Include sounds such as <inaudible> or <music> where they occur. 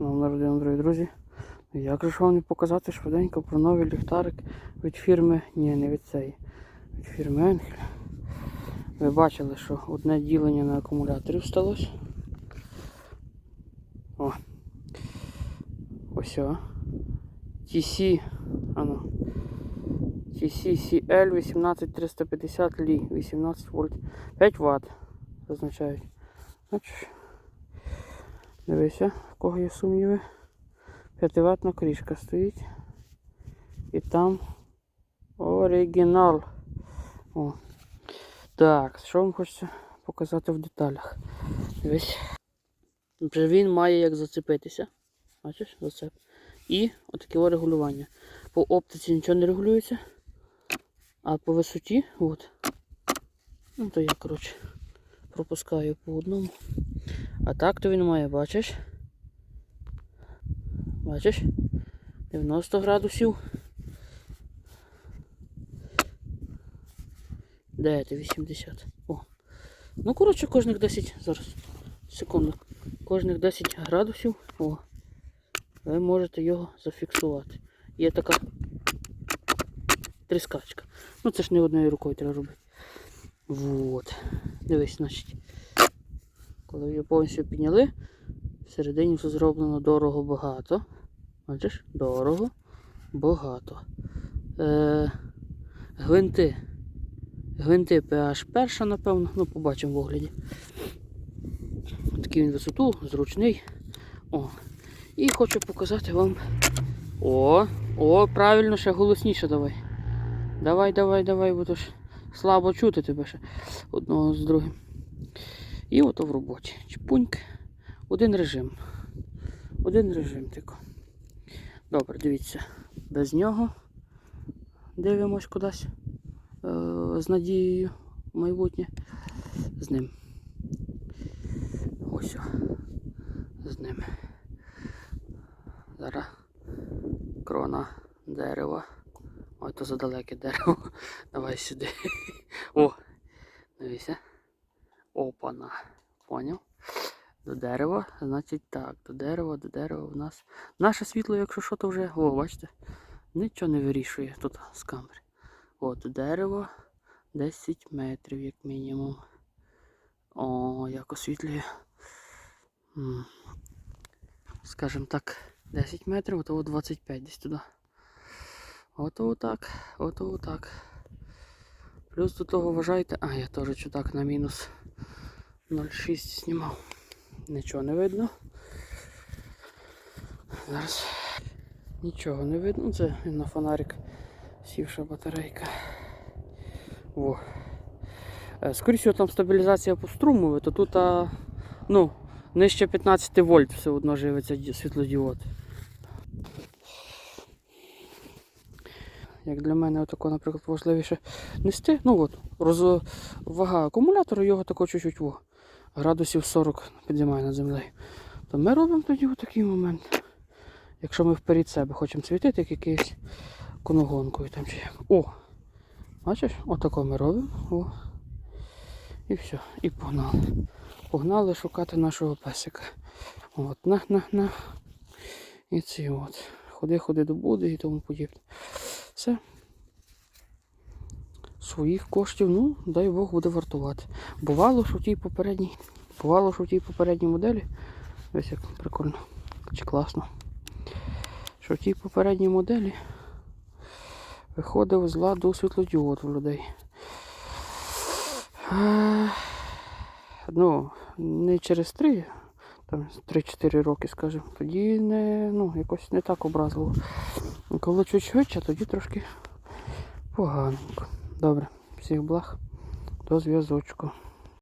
Шановні родини, дорогі друзі. Як же вам показати швиденько про новий ліхтарик від фірми, ні, не від цієї, від фірми Енхель. Ви бачили, що одне ділення на акумуляторі сталося. О. Ось о. TC, ану. TCCL 18350 Li, 18 вольт, 5 Вт зазначають. Бачиш? Дивися, в кого є сумніви. 5-ваттна кришка стоїть. І там оригінал. О. Так, що вам хочеться показати в деталях? Дивись. Він має як зацепитися. Бачиш, зацеп. І отаке регулювання. По оптиці нічого не регулюється. А по висоті, от. Ну то я, коротше, пропускаю по одному. А так то він має, бачиш? Бачиш? 90 градусів. Де ти 80? О. Ну, коротше, кожних 10. Зараз. Секунду. Кожних 10 градусів. О. Ви можете його зафіксувати. Є така тріскачка. Ну це ж не однією рукою треба робити. Вот. Дивись, значить. Коли її повністю підняли, всередині все зроблено дорого багато. Бачиш? Дорого, багато. Е, гвинти. Гвинти PH перша, напевно, ну побачимо в огляді. Такий він висоту, зручний. О. І хочу показати вам. О, о, правильно, ще голосніше давай. Давай, давай, давай, бо то ж слабо чути тебе ще одного з другим. І ото в роботі. Чпуньк. Один режим. Один режим тільки. Добре, дивіться. Без нього дивимось кудись е, з надією в майбутнє. З ним. Ось. З ним. Зараз крона дерева. Ой, то задалеке дерево. <laughs> Давай сюди. О! Дивися. Опана. Поняв? До дерева, значить так, до дерева, до дерева в нас. Наше світло, якщо що, то вже, о, бачите, нічого не вирішує тут з камери. О, до дерева 10 метрів, як мінімум. О, як освітлює. М. Скажем так, 10 метрів, то 25 десь туди. Ото отак, ото отак. Плюс до того вважайте. А, я теж чудак на мінус 0,6 знімав. Нічого не видно. Зараз нічого не видно. Це на фонарик сівша батарейка. Во. Е, Скоріше там стабілізація по струму, то тут а, ну, нижче 15 вольт все одно живиться світлодіод. Як для мене отако, наприклад, важливіше нести. Ну от, роз... вага акумулятора, його тако чуть-чуть градусів 40 підіймає над землею. То ми робимо тоді отакий момент. Якщо ми вперед себе хочемо світити, як якийсь коногонкою там чи. О! Бачиш, отако ми робимо. О. І все. І погнали. Погнали шукати нашого песика. От, на, на, на. І ці от. Ходи, ходи до буди і тому подібне. Все. Своїх коштів, ну, дай Бог, буде вартувати. Бувало, що в тій попередній. Бувало, що в тій попередній моделі. Ось як прикольно. Чи класно. Що в тій попередній моделі виходив з ладу світлодіод у людей. Е, Ну, не через три, там 3-4 роки, скажімо, тоді не, ну, якось не так образливо. Коли чуть швидше, тоді трошки поганенько. Добре, всіх благ, до зв'язочку.